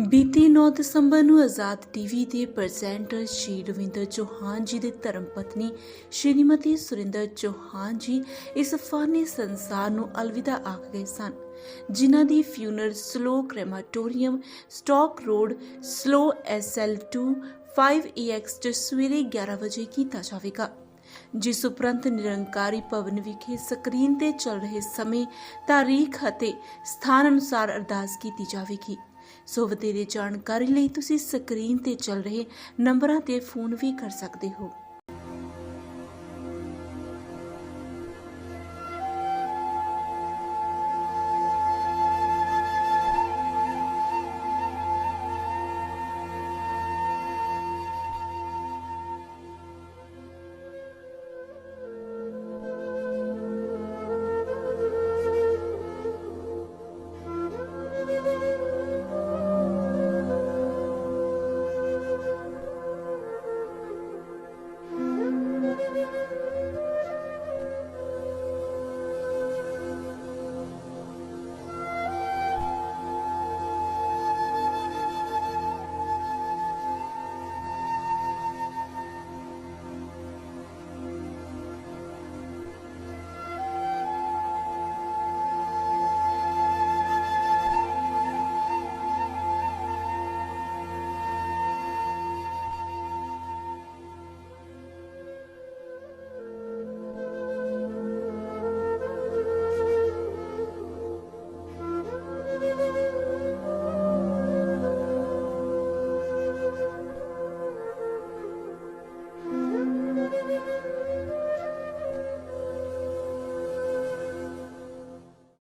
ਬੀਤੀ 9 ਦਸੰਬਰ ਨੂੰ ਆਜ਼ਾਦ ਟੀਵੀ ਦੇ ਪ੍ਰੈਜ਼ੈਂਟਰ ਸ਼੍ਰੀ ਰਵਿੰਦਰ ਚੌਹਾਨ ਜੀ ਦੇ ਧਰਮ ਪਤਨੀ ਸ਼੍ਰੀਮਤੀ ਸੁਰਿੰਦਰ ਚੌਹਾਨ ਜੀ ਇਸ ਫਾਨੀ ਸੰਸਾਰ ਨੂੰ ਅਲਵਿਦਾ ਆਖ ਗਏ ਸਨ, ਜਿਨ੍ਹਾਂ ਦੀ funeral Slough crematorium Stoke Road Slough SL2 5EX ਚ ਸਵੇਰੇ 11 ਵਜੇ ਕੀਤਾ ਜਾਵੇਗਾ। ਜਿਸ ਉਪਰੰਤ ਨਿਰੰਕਾਰੀ ਭਵਨ ਵਿਖੇ ਸਕਰੀਨ ਤੇ ਚੱਲ ਰਹੇ ਸਮੇਂ ਤਾਰੀਖ ਅਤੇ ਸਥਾਨ ਅਨੁਸਾਰ ਅਰਦਾਸ ਕੀਤੀ ਜਾਵੇਗੀ। ਸੋ ਵਧੇਰੇ ਜਾਣਕਾਰੀ ਲਈ ਤੁਸੀਂ ਸਕਰੀਨ ਤੇ ਚੱਲ ਰਹੇ ਨੰਬਰਾਂ ਤੇ ਫੋਨ ਵੀ ਕਰ ਸਕਦੇ ਹੋ।